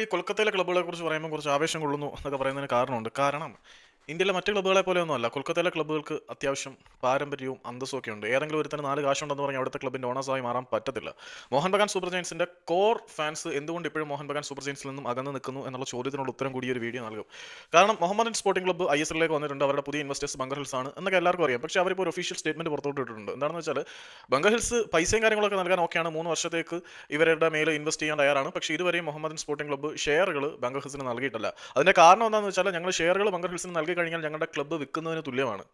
ഈ കൊൽക്കത്തയിലെ ക്ലബ്ബുകളെ കുറിച്ച് പറയുമ്പോൾ കുറച്ച് ആവേശം കൊള്ളുന്നു എന്നൊക്കെ പറയുന്നതിന് കാരണമുണ്ട്. കാരണം ഇന്ത്യയിലെ മറ്റു ക്ലബ്ബുകളെ പോലെ ഒന്നുമല്ല കൊൽക്കത്തയിലെ ക്ലബ്ബുകൾക്ക് അത്യാവശ്യം പാരമ്പര്യവും അന്തസ്സും ഒക്കെ ഉണ്ട്. ഏതെങ്കിലും ഒരുത്തന് നാല് കാശുണ്ടെന്ന് പറഞ്ഞാൽ അവിടുത്തെ ക്ലബിന്റെ ഓണേഴ്സായി മാറാൻ പറ്റത്തില്ല. മോഹൻ ബഗാൻ സൂപ്പർ ജയൻസിന്റെ കോർ ഫാൻസ് എന്തുകൊണ്ട് ഇപ്പോഴും മോഹൻ ബഗാൻ സൂപ്പർ ജയൻസിൽ നിന്നും അകന്ന് നിൽക്കുന്നു എന്നുള്ള ചോദ്യത്തിനുള്ള ഉത്തരം കൂടി ഒരു വീഡിയോ നൽകും. കാരണം Mohammedan sporting club I S എല്ലിലേക്ക് വന്നിട്ടുണ്ട്. അവരുടെ പുതിയ ഇൻവെസ്റ്റേഴ്സ് ബംഗർ ഹിൽസ് ആണ് എന്നൊക്കെ എല്ലാവർക്കും അറിയാം. പക്ഷേ അവരിപ്പോൾ ഒരു ഒഫീഷ്യൽ സ്റ്റേറ്റ്മെന്റ് പുറത്തോട്ടിട്ടുണ്ട് എന്താണെന്ന് വെച്ചാൽ ബംഗർ ഹിൽസ് പൈസയും കാര്യങ്ങളൊക്കെ നൽകാൻ ഓക്കെയാണ് മൂന്ന് വർഷത്തേക്ക് ഇവരുടെ മേലെ ഇൻവെസ്റ്റ് ചെയ്യാൻ തയ്യാറാണ്. പക്ഷേ ഇതുവരെയും മുഹമ്മദൻ സ്പോർട്ടിംഗ് ക്ലബ്ബ് ഷെയറുകൾ ബംഗർ ഹിൽസിന് നൽകിയിട്ടില്ല. അതിന്റെ കാരണം എന്താണെന്ന് വെച്ചാൽ ഞങ്ങൾ ഷെയറുകൾ ബംഗർ ഹിൽസിന് നൽകി കഴിഞ്ഞാൽ ഞങ്ങളുടെ ക്ലബ്ബ് വിൽക്കുന്നതിന് തുല്യമാണ്.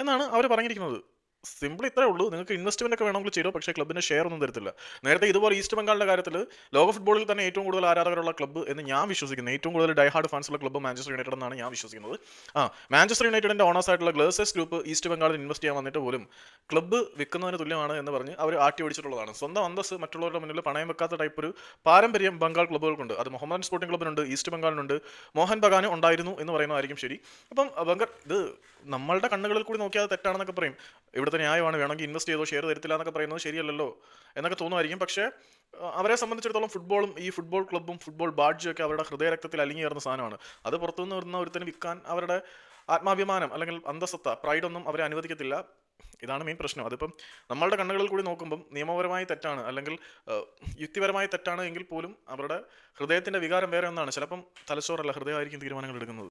എന്നാണ് അവർ പറഞ്ഞിരിക്കുന്നത്. സിമ്പിൾ ഇത്രേ ഉള്ളൂ. നിങ്ങൾക്ക് ഇൻവെസ്റ്റ്മെന്റ് ഒക്കെ വേണമെങ്കിൽ ചെയ്തോ പക്ഷേ ക്ലബിന്റെ ഷെയർ ഒന്നും തരത്തില്ല. നേരത്തെ ഇതുപോലെ ഈസ്റ്റ് ബംഗാളിന്റെ കാര്യത്തിൽ ലോക ഫുട്ബോളിൽ തന്നെ ഏറ്റവും കൂടുതൽ ആരാധകരുള്ള ക്ലബ്ബ് എന്ന് ഞാൻ വിശ്വസിക്കുന്നു. ഏറ്റവും കൂടുതൽ ഡൈഹാർഡ് ഫാൻസ് ഉള്ള ക്ലബ്ബ് മാഞ്ചസ്റ്റർ യുണൈറ്റഡ് എന്നാണ് ഞാൻ വിശ്വസിക്കുന്നത്. ആ മാഞ്ചസ്റ്റർ യുണൈറ്റഡിന്റെ ഓണേഴ്സ് ആയിട്ടുള്ള ഗ്ലേസേഴ്സ് ഗ്രൂപ്പ് ഈസ്റ്റ് ബംഗാളിൽ ഇൻവെസ്റ്റ് ചെയ്യാൻ വന്നിട്ട് പോലും ക്ലബ്ബ് വിൽക്കുന്നതിന് തുല്യമാണ് എന്ന് പറഞ്ഞ് അവർ ആട്ടി ഓടിച്ചിട്ടുള്ളതാണ്. സ്വന്തം അന്തസ് മറ്റുള്ളവരുടെ മുന്നിൽ പണയം വെക്കാത്ത ടൈപ്പ് ഒരു പാരമ്പര്യം ബംഗാൾ ക്ലബ്ബുകൾക്കുണ്ട് അത് മുഹമ്മദൻ സ്പോർട്ടിംഗ് ക്ലബ്ബിനുണ്ട് ഈസ്റ്റ് ബംഗാളിനുണ്ട് മോഹൻ ബഗാന് ഉണ്ടായിരുന്നു എന്ന് പറയുന്നതായിരിക്കും ശരി. അപ്പം ബംഗാൾ ഇത് നമ്മളുടെ കണ്ണുകളിൽ കൂടി നോക്കിയാൽ തെറ്റാണെന്നൊക്കെ പറയും. ഇവിടുത്തെ ന്യായമാണ്. വേണമെങ്കിൽ ഇൻവെസ്റ്റ് ചെയ്തോ ഷെയർ തരത്തില്ല എന്നൊക്കെ പറയുന്നത് ശരിയല്ലല്ലോ എന്നൊക്കെ തോന്നുമായിരിക്കും. പക്ഷേ അവരെ സംബന്ധിച്ചിടത്തോളം ഫുട്ബോളും ഈ ഫുട്ബോൾ ക്ലബ്ബും ഫുട്ബോൾ ബാഡ്ജും ഒക്കെ അവരുടെ ഹൃദയരക്തത്തിൽ അലിഞ്ഞു ചേർന്ന സാധനമാണ്. അത് പുറത്തുനിന്ന് വരുന്ന ഒരുത്തന് വിൽക്കാൻ അവരുടെ ആത്മാഭിമാനം അല്ലെങ്കിൽ അന്തസത്ത പ്രൈഡൊന്നും അവരെ അനുവദിക്കത്തില്ല. ഇതാണ് മെയിൻ പ്രശ്നം. അതിപ്പം നമ്മളുടെ കണ്ണുകളിൽ കൂടി നോക്കുമ്പം നിയമപരമായി തെറ്റാണ് അല്ലെങ്കിൽ യുക്തിപരമായി തെറ്റാണ് എങ്കിൽ പോലും അവരുടെ ഹൃദയത്തിന്റെ വികാരം വേറെ ഒന്നാണ്. ചിലപ്പം തലച്ചോറല്ല ഹൃദയമായിരിക്കും തീരുമാനങ്ങൾ എടുക്കുന്നത്.